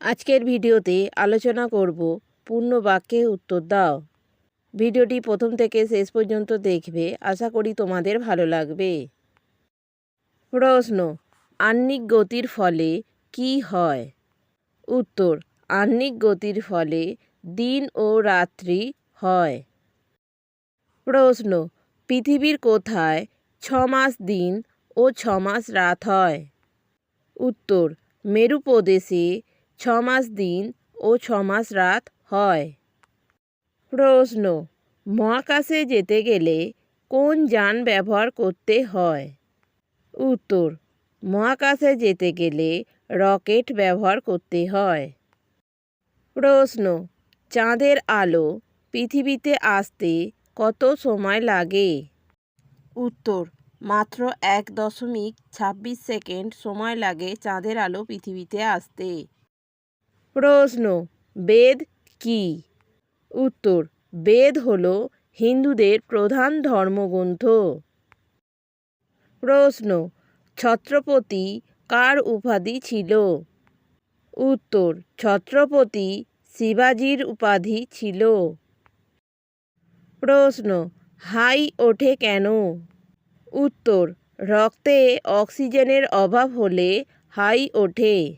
আজকের ভিডিওতে আলোচনা করব পূর্ণ বাক্যে উত্তর দাও। ভিডিওটি প্রথম থেকে শেষ পর্যন্ত দেখবে, আশা করি তোমাদের ভালো লাগবে। প্রশ্ন, আহ্নিক গতির ফলে কি হয়? উত্তর, আহ্নিক গতির ফলে দিন ও রাত্রি হয়। প্রশ্ন, পৃথিবীর কোথায় ছ মাস দিন ও ছ মাস রাত হয়? উত্তর মেরু প্রদেশে ছ মাস দিন ও ছ মাস রাত হয়। প্রশ্ন, মহাকাশে যেতে গেলে কোন যান ব্যবহার করতে হয়? উত্তর, মহাকাশে যেতে গেলে রকেট ব্যবহার করতে হয়। প্রশ্ন, চাঁদের আলো পৃথিবীতে আসতে কত সময় লাগে? উত্তর, মাত্র এক দশমিক ছাব্বিশ সেকেন্ড সময় লাগে চাঁদের আলো পৃথিবীতে আসতে। প্রশ্ন, বেদ কি? উত্তর, বেদ হল হিন্দুদের প্রধান ধর্মগ্রন্থ। প্রশ্ন, ছত্রপতি কার উপাধি ছিল? উত্তর, ছত্রপতি শিবাজির উপাধি ছিল। প্রশ্ন, হাই ওঠে কেন? উত্তর, রক্তে অক্সিজেনের অভাব হলে হাই ওঠে।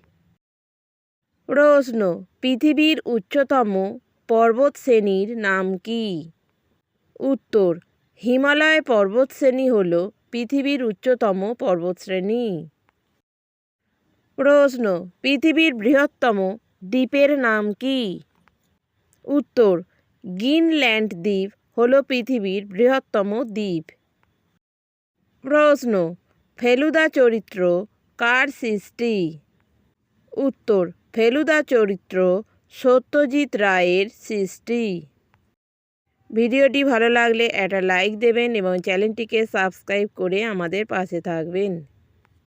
প্রশ্ন, পৃথিবীর উচ্চতম পর্বতশ্রেণীর নাম কি? উত্তর, হিমালয় পর্বতশ্রেণী হল পৃথিবীর উচ্চতম পর্বতশ্রেণী। প্রশ্ন, পৃথিবীর বৃহত্তম দ্বীপের নাম কি? উত্তর, গ্রিনল্যান্ড দ্বীপ হল পৃথিবীর বৃহত্তম দ্বীপ। প্রশ্ন, ফেলুদা চরিত্র কার সৃষ্টি? উত্তর ফেলুদা চরিত্র সত্যজিৎ রায়ের সৃষ্টি। ভিডিওটি ভালো লাগলে একটা লাইক দেবেন এবং চ্যানেলটিকে সাবস্ক্রাইব করে আমাদের পাশে থাকবেন।